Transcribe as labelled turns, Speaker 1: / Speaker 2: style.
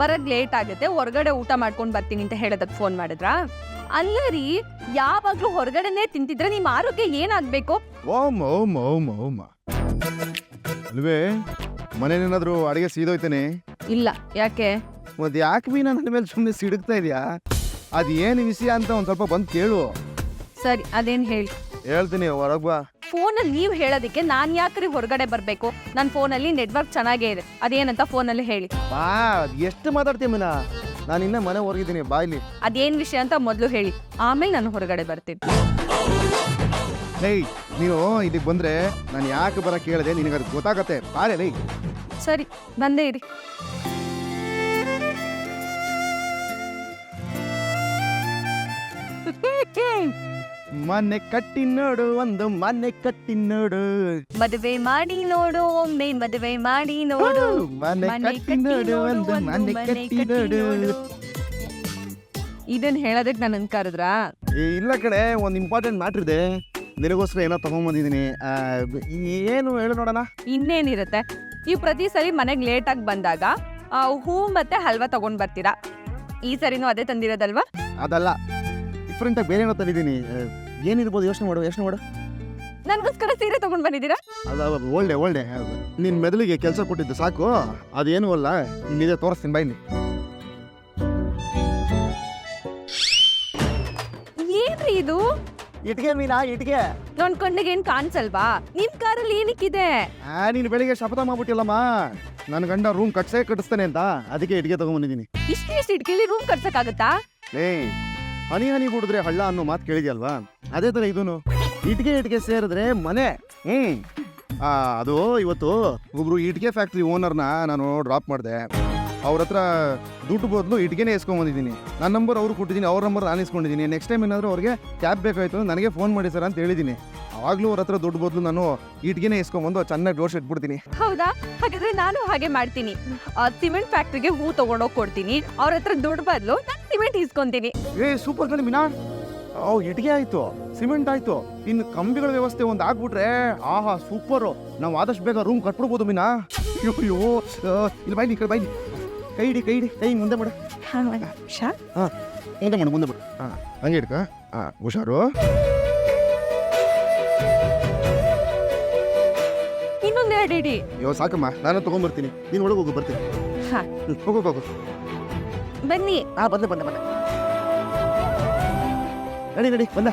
Speaker 1: ಬರೋದ್ ಲೇಟ್ ಆಗುತ್ತೆ ಹೊರಗಡೆ ಊಟ ಮಾಡ್ಕೊಂಡು ಬರ್ತೀನಿ ಅಂತ ಹೇಳೋದಕ್ಕೆ ಫೋನ್ ಮಾಡಿದ್ರಾ? ಅಲ್ಲ ರೀ ಯಾವಾಗ್ಲೂ ಹೊರಗಡೆನೆ ತಿಂತಿದ್ರೆ ನಿಮ್ಮ ಆರೋಗ್ಯ ಏನಾಗ್ಬೇಕು?
Speaker 2: ಓಮ್ ಓಮ್ ಓಮ್ ಓಮ್. ಅಲ್ವೇ ಮನೇನೇನಾದ್ರೂ ಅಡಿಗೆ ಸೀದೋಯ್ತೇನೆ?
Speaker 1: ಇಲ್ಲ ಯಾಕೆ?
Speaker 2: ಮತ್ತೆ ಯಾಕೆ ಮೀನ ನನ್ನ ಮೇಲೆ ಸುಮ್ಮನೆ ಸಿಡುಕ್ತಾ ಇದೆಯಾ? ಅದೇನು ವಿಷಯ ಅಂತ ಒಂದು ಸ್ವಲ್ಪ ಬಂದು ಕೇಳು.
Speaker 1: ಸರಿ ಅದೇನು ಹೇಳಿ?
Speaker 2: ಹೇಳ್ತೀನಿ ಹೊರಗೆ ಬಾ.
Speaker 1: ಫೋನಲ್ಲಿ ನೀವು ಹೇಳೋದಕ್ಕೆ ನಾನ್ ಯಾಕ್ರಿ ಹೊರಗಡೆ ಬರಬೇಕು? ನನ್ನ ಫೋನಲ್ಲಿ ನೆಟ್ವರ್ಕ್ ಚೆನ್ನಾಗೇ ಇದೆ. ಅದೇನಂತ ಫೋನಲ್ಲಿ ಹೇಳಿ.
Speaker 2: ಬಾ ಎಷ್ಟು ಮಾತಾಡ್ತೀಯ ಮೀನಾ ನಾನು ಇನ್ನ ಮನೆ ಹೊರಗಿದ್ದೀನಿ ಬಾಯ್ಲಿ
Speaker 1: ಅದೇನ್ ವಿಷಯ ಅಂತ ಮೊದಲು ಹೇಳಿ. ಆಮೇಲೆ ನಾನು ಹೊರಗಡೆ ಬರ್ತೀನಿ.
Speaker 2: ಹೇಯ್ ನೀವು ಇಲ್ಲಿಗೆ ಬಂದ್ರೆ ನಾನು ಯಾಕೆ ಬರಕ್ಕೆ ಕೇಳಿದೆ? ನಿನಗೆ ಅದು ಗೊತ್ತಾಗತ್ತೆ. ಬಾರೆ ಲೈ.
Speaker 1: ಸರಿ ಬಂದೇ ಇರಿ.
Speaker 2: ಮನೆ ಕಟ್ಟಿ ನೋಡು ಒಂದು ಮನೆ ಕಟ್ಟಿ ನೋಡು.
Speaker 1: ಮದುವೆ ಮಾಡಿ ನೋಡು ಒಮ್ಮೆ ಮದುವೆ ಮಾಡಿ ನೋಡು.
Speaker 2: ಮನೆ ಕಟ್ಟಿ ನೋಡು ಒಂದು ಮನೆ ಕಟ್ಟಿ ನೋಡು.
Speaker 1: ಇದನ್ನ ಹೇಳೋದಕ್ಕೆ ನಾನು ಕರೆದ್ರಾ
Speaker 2: ಏ, ಇಲ್ಲ ಕಡೆ ಒಂದು ಇಂಪಾರ್ಟೆಂಟ್ ಮ್ಯಾಟರ್ ಇದೆ. ನಿನಗೋಸ್ಕರ ಏನೋ ತಗೊಂಬಂದಿದ್ದೀನಿ ಆ, ಏನು ಹೇಳು ನೋಡೋಣ.
Speaker 1: ಇನ್ನೇನಿರುತ್ತೆ? ನೀವು ಪ್ರತಿ ಸರಿ ಮನೆಗೆ ಲೇಟಾಗಿ ಬಂದಾಗ ಆ, ಹೂ ಮತ್ತೆ ಹಲ್ವಾ ತಗೊಂಡ್ ಬರ್ತೀರಾ? ಈ ಸರಿನೂ ಅದೇ ತಂದಿರೋದಲ್ವಾ?
Speaker 2: ಅದಲ್ಲ. ಡಿಫ್ರೆಂಟಾಗಿ ಬೇರೆ ಏನೋ ತಂದಿದ್ದೀನಿ. ಏನಿರ್ಬೋದು ಯೋಚನೆ ಮಾಡು ಯೋಚನೆ ಮಾಡು.
Speaker 1: ನನಗೋಸ್ಕರ ಸೀರೆ ತಗೊಂಡ್ ಬಂದಿದ್ದೀರಾ?
Speaker 2: ಅಲ್ಲ ಒಳ್ಳೆ ಒಳ್ಳೆ. ನಿನ್ನ ಮೆದುಳಿಗೆ ಕೆಲಸ ಕೊಟ್ಟಿದ್ದು ಸಾಕು. ಅದೇನು ಅಲ್ಲ ಇಲ್ಲಿದೆ ತೋರಿಸ್ತೀನಿ ಬೈನಿ
Speaker 1: ಏನ್ರಿ ಇದು?
Speaker 2: ಇಟ್ಗೆ ಮೀನಾ ಇಟ್ಗೆ.
Speaker 1: ನನ್ ಕಣ್ಣಿಗೆ ಏನ್ ಕಾಣಿಸಲ್ವಾ? ನಿಮ್ ಕಾರಲ್ಲಿ ಏನಕ್ಕಿದೆ?
Speaker 2: ಆ ನೀನು ಬೆಳಿಗ್ಗೆ ಶಪಥ ಮಾಡ್ಬಿಟ್ಟಿಲ್ಲಮ್ಮ. ನನ್ನ ಗಂಡ ರೂಮ್ ಕಟ್ಸೇ ಕಟ್ಟಿಸ್ತಾನೆ ಅಂತ. ಅದಕ್ಕೆ ಇಟ್ಗೆ ತಗೊಂಬಂದಿದ್ದೀನಿ
Speaker 1: ಇಷ್ಟು ಇಷ್ಟು ಇಟ್ಕಿಲಿ ರೂಮ್ ಕಟ್ಸಕ್ಕಾಗತ್ತಾ?
Speaker 2: ಏ ಹನಿ ಹನಿ ಕುಡಿದ್ರೆ ಹಳ್ಳ ಅನ್ನೋ ಮಾತು ಕೇಳಿದ್ಯಲ್ವಾ? ಅದೇ ಥರ ಇದೂ ಇಟ್ಗೆ ಇಟ್ಗೆ ಸೇರಿದ್ರೆ ಮನೆ. ಆ, ಅದು ಇವತ್ತು ಒಬ್ಬರು ಇಟ್ಗೆ ಫ್ಯಾಕ್ಟ್ರಿ ಓನರ್ನ ನಾನು ಡ್ರಾಪ್ ಮಾಡಿದೆ. ಅವ್ರ ಹತ್ರ ದುಡ್ಡು ಬದಲು ಇಟ್ಗೆನೇ ಇಸ್ಕೊಂಬಂದಿದ್ದೀನಿ ನನ್ನ ನಂಬರ್ ಅವ್ರು ಕೊಟ್ಟಿದ್ದೀನಿ ಅವ್ರ ನಂಬರ್ ನಾನು ಇಸ್ಕೊಂಡಿದ್ದೀನಿ. ನೆಕ್ಸ್ಟ್ ಟೈಮ್ ಏನಾದರೂ ಅವ್ರಿಗೆ ಕ್ಯಾಬ್ ಬೇಕಾಯ್ತು ಅಂದ್ರೆ ನನಗೆ ಫೋನ್ ಮಾಡಿ ಸರ್ ಅಂತ ಹೇಳಿದ್ದೀನಿ. ಆವಾಗಲೂ ಅವ್ರ ಹತ್ರ ದುಡ್ಡು ಬದಲು ನಾನು ಇಟ್ಗೆನೇ ಇಸ್ಕೊಂಬಂದು ಚೆನ್ನಾಗಿ ಡೋರ್ಸ್ ಇಟ್ಬಿಡ್ತೀನಿ
Speaker 1: ಹೌದಾ? ಹಾಗಾದ್ರೆ ನಾನು ಹಾಗೆ ಮಾಡ್ತೀನಿ. ಆ ಸಿಮೆಂಟ್ ಫ್ಯಾಕ್ಟ್ರಿಗೆ ಹೂ ತಗೊಂಡೋಗಿ ಕೊಡ್ತೀನಿ. ಅವ್ರ ಹತ್ರ ದುಡ್ಡು ಬದಲು ನಾನು ಸಿಮೆಂಟ್ ಇಸ್ಕೊಂತೀನಿ.
Speaker 2: ಏ ಸೂಪರ್ ಕಣಿ ಮೀನಾ. ಓ ಇಟ್ಗೆ ಆಯ್ತು ಸಿಮೆಂಟ್ ಆಯ್ತು. ಇನ್ನು ಕಂಬಿಗಳ ವ್ಯವಸ್ಥೆ ಒಂದು ಆಗ್ಬಿಟ್ರೆ ಆಹಾ ಸೂಪರು ನಾವು ಆದಷ್ಟು ಬೇಗ ರೂಮ್ ಕಟ್ಬಿಡ್ಬೋದು ಮೀನಾ. ಅಯ್ಯೋ ಇಲ್ಲಿ ಬೈಲಿ ಈ ಕಡೆ ಬೈಲಿ ಕೈ ಹಿಡಿ ಕೈ ಹಿಡಿ ಕೈ ಮುಂದೆ ಮಾಡು ಮುಂದೆ ಮಾಡು ಮುಂದೆ ಬಿಡು ಹಾಂ. ಹಂಗೆ ಹಿಡ್ಕ ಹಾಂ ಹುಷಾರು.
Speaker 1: ಇನ್ನೊಂದು ಎರಡು ಇಡಿ.
Speaker 2: ಅಯ್ಯೋ ಸಾಕಮ್ಮ. ನಾನು ತೊಗೊಂಬರ್ತೀನಿ ನೀನು ಒಳಗೆ ಹೋಗು ಬರ್ತೀನಿ.
Speaker 1: ಹಾ.
Speaker 2: ಹ್ಮ್, ಹೋಗು ಹೋಗು.
Speaker 1: ಬನ್ನಿ.
Speaker 2: ಹಾಂ ಬಂದೆ ಬಂದೆ ಬಂದೆ. ನಡಿ ನಡಿ ಬಂದ.